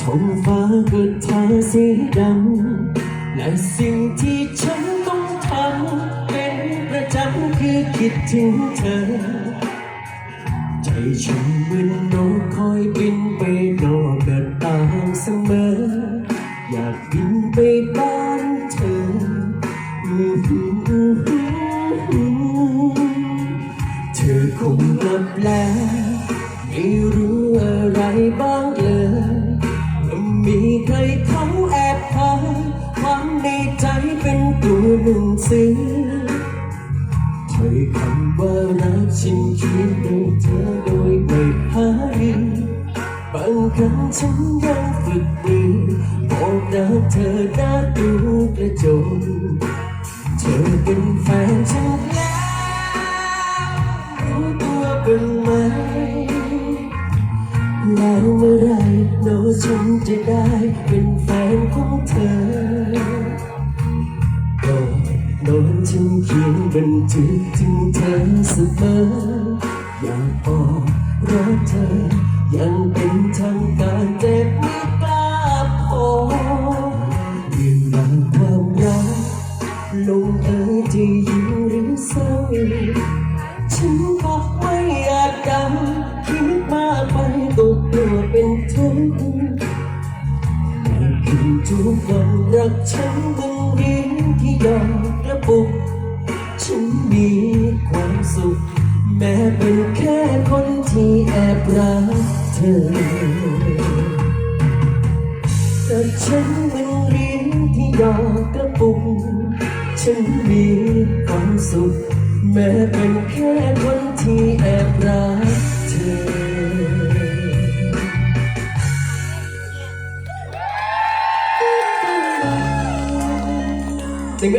ท้องฟ้าก็ทาสีดำและสิ่งที่ฉันต้องทำเป็นประจำคือคิดถึงเธอ ใจฉันเหมือนนกคอยบินไปนอกหน้าต่างเสมอ อยากบินไปบ้านเธอเธอคงกลับแล้ว ไม่รู้อะไรบ้าง มีใครเขาแอบถ่ายความในใจเป็นตัวหนังสือถ้อยคำว่ารักฉันเขียนให้เธอโดยไม่หายบางครั้งฉันยังฝึกมือบอกรักเธอหน้าดูกระจกเธอเป็นแฟนฉันแล้วรู้ตัวบ้างไหมแล้วเมื่อไร ฉันจะได้เป็นแฟนของเธอโอ้โน้นฉันเขียนบันทึกถึงเธอเสมออยากบอกรักเธอ ยังเป็นทางการแต่ไม่กล้าพอเรื่องราวความรักลงเอยจะยิ้มหรือเศร้าฉัน ทุกวันรักฉันบึงเรียนที่ยอมกระปุก ฉันมีความสุข แม้เป็นแค่คนที่แอบรักเธอ แต่ฉันเป็นเรียนที่ยอดกระปุก ฉันมีความสุข แม้เป็นแค่คนที่แอบรักเธอ ถึงแม้